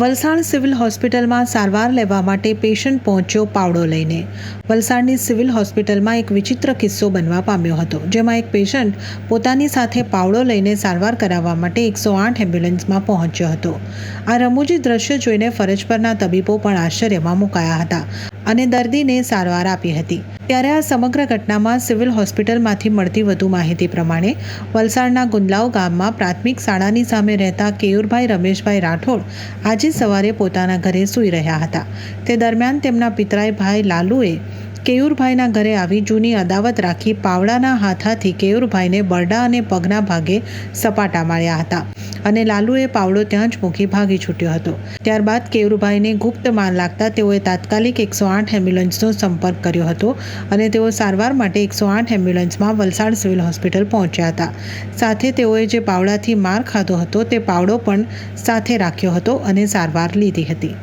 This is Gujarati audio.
વલસાડ સિવિલ હોસ્પિટલમાં સારવાર લેવા માટે પેશન્ટ પહોંચ્યો પાવડો લઈને. વલસાડની સિવિલ હોસ્પિટલમાં એક વિચિત્ર કિસ્સો બનવા પામ્યો હતો, જેમાં એક પેશન્ટ પોતાની સાથે પાવડો લઈને સારવાર કરાવવા માટે એકસો આઠ એમ્બ્યુલન્સમાં પહોંચ્યો હતો. આ રમૂજી દ્રશ્ય જોઈને ફરજ પરના તબીબો પણ આશ્ચર્યમાં મુકાયા હતા. અને દર્દીને સારવાર આપી હતી. ત્યારે આ સમગ્ર ઘટનામાં સિવિલ હોસ્પિટલમાંથી મળતી વધુ માહિતી પ્રમાણે વલસાડના ગુંદલાવ ગામમાં પ્રાથમિક શાળાની સામે રહેતા કેયુરભાઈ રમેશભાઈ રાઠોડ આજે સવારે પોતાના ઘરે સૂઈ રહ્યા હતા. તે દરમિયાન તેમના પિતરાઈ ભાઈ લાલુએ કેયુરભાઈના ઘરે આવી જૂની અદાવત રાખી પાવડાના હાથાથી કેયુરભાઈને બરડા અને પગના ભાગે સપાટા માર્યા હતા અને લાલુએ પાવડો ત્યાં જ મૂકી ભાગી છૂટ્યો હતો. ત્યારબાદ કેયુરભાઈને ગુપ્ત માન લાગતા તેઓએ તાત્કાલિક એકસો આઠ એમ્બ્યુલન્સનો સંપર્ક કર્યો હતો અને તેઓ સારવાર માટે એકસો આઠ એમ્બ્યુલન્સમાં વલસાડ સિવિલ હોસ્પિટલ પહોંચ્યા હતા. સાથે તેઓએ જે પાવડાથી માર ખાધો હતો તે પાવડો પણ સાથે રાખ્યો હતો અને સારવાર લીધી હતી.